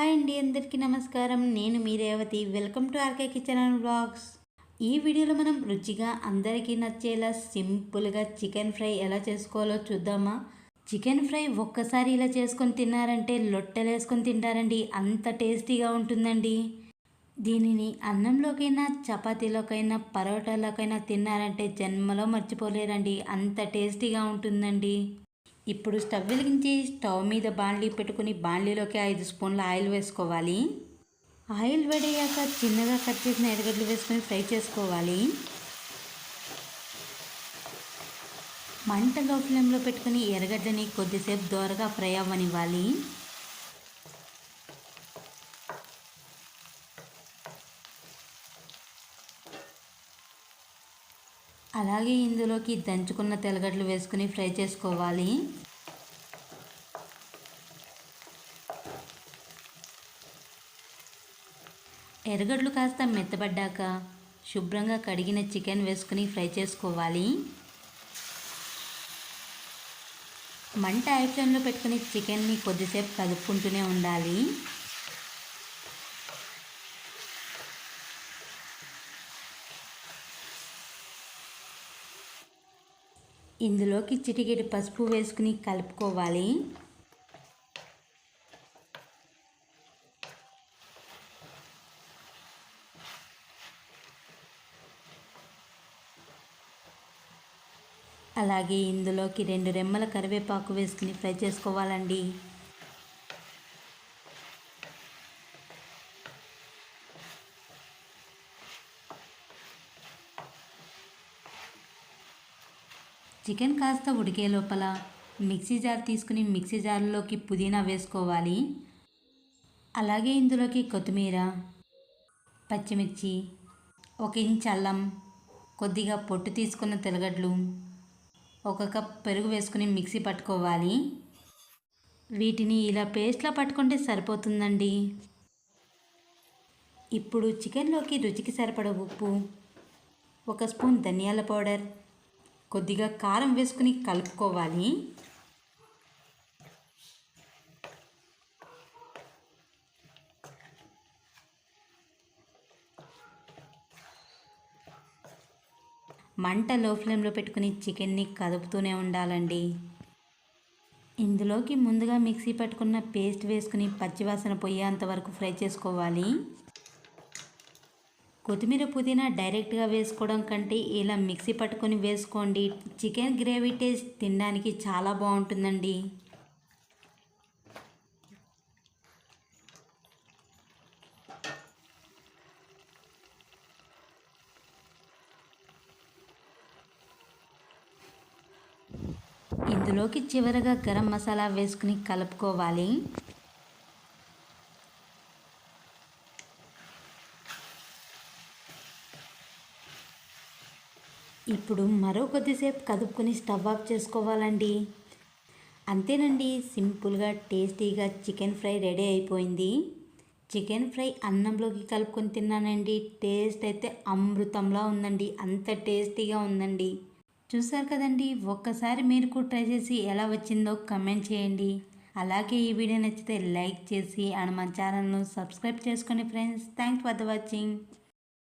Hi అండి అందరికీ నమస్కారం. నేను మీ Revathi. Welcome to RK kitchen and blogs ఈ వీడియోలో మనం రుచిగా అందరికీ నచ్చేలా సింపుల్గా చికెన్ ఫ్రై ఎలా చేసుకోవాలో చూద్దామా? చికెన్ ఫ్రై ఒక్కసారి ఇలా చేసుకొని తిన్నారంటే లొట్టెలు వేసుకొని తింటారండి. అంత టేస్టీగా ఉంటుందండి. దీనిని అన్నంలోకైనా చపాతీలోకైనా పరోటాలోకైనా తిన్నారంటే జన్మలో మర్చిపోలేరండి. అంత టేస్టీగా ఉంటుందండి. ఇప్పుడు స్టవ్ వెలిగించి స్టవ్ మీద బాండ్లీ పెట్టుకుని బాండ్లీలోకి ఐదు స్పూన్ల ఆయిల్ వేసుకోవాలి. ఆయిల్ వేడయ్యాక చిన్నగా కట్ చేసిన ఎర్రగడ్డలు వేసుకొని ఫ్రై చేసుకోవాలి. మంట లో ఫ్లేమ్లో పెట్టుకుని ఎర్రగడ్డని కొద్దిసేపు దోరగా ఫ్రై అవ్వనివ్వాలి. అలాగే ఇందులోకి దంచుకున్న తెల్లగడ్డలు వేసుకుని ఫ్రై చేసుకోవాలి. ఎర్రగడ్లు కాస్త మెత్తబడ్డాక శుభ్రంగా కడిగిన చికెన్ వేసుకుని ఫ్రై చేసుకోవాలి. మంట ఐ ఫ్లేమ్లో పెట్టుకుని చికెన్ని కొద్దిసేపు కలుపుకుంటూనే ఉండాలి. ఇందులోకి చిటికెడు పసుపు వేసుకుని కలుపుకోవాలి. అలాగే ఇందులోకి రెండు రెమ్మల కరివేపాకు వేసుకుని ఫ్రై చేసుకోవాలండి. చికెన్ కాస్త ఉడికే లోపల మిక్సీ జార్ తీసుకుని మిక్సీ జార్లోకి పుదీనా వేసుకోవాలి. అలాగే ఇందులోకి కొత్తిమీర పచ్చిమిర్చి ఒక ఇంచ్ అల్లం కొద్దిగా పొట్టు తీసుకున్న తెలగడ్లు ఒక కప్ పెరుగు వేసుకుని మిక్సీ పట్టుకోవాలి. వీటిని ఇలా పేస్ట్లా పట్టుకుంటే సరిపోతుందండి. ఇప్పుడు చికెన్లోకి రుచికి సరిపడ ఉప్పు ఒక స్పూన్ ధనియాల పౌడర్ కొద్దిగా కారం వేసుకుని కలుపుకోవాలి. మంట లో ఫ్లేమ్లో పెట్టుకుని చికెన్ని కదుపుతూనే ఉండాలండి. ఇందులోకి ముందుగా మిక్సీ పట్టుకున్న పేస్ట్ వేసుకుని పచ్చివాసన పోయేంత వరకు ఫ్రై చేసుకోవాలి. కొత్తిమీర పుదీనా డైరెక్ట్గా వేసుకోవడం కంటే ఇలా మిక్సీ పట్టుకొని వేసుకోండి. చికెన్ గ్రేవీ టేస్ట్ తినడానికి చాలా బాగుంటుందండి. ఇందులోకి చివరగా గరం మసాలా వేసుకుని కలుపుకోవాలి. ఇప్పుడు మరో కొద్దిసేపు కదుపుకొని స్టవ్ ఆఫ్ చేసుకోవాలండి. అంతేనండి సింపుల్గా టేస్టీగా చికెన్ ఫ్రై రెడీ అయిపోయింది. చికెన్ ఫ్రై అన్నంలోకి కలుపుకొని తిన్నానండి. టేస్ట్ అయితే అమృతంలా ఉందండి. అంత టేస్టీగా ఉందండి. చూసారు కదండి ఒక్కసారి మీరు కూడా ట్రై చేసి ఎలా వచ్చిందో కమెంట్ చేయండి. అలాగే ఈ వీడియో నచ్చితే లైక్ చేసి అండ్ మన ఛానల్ను సబ్స్క్రైబ్ చేసుకోండి friends thanks for the watching.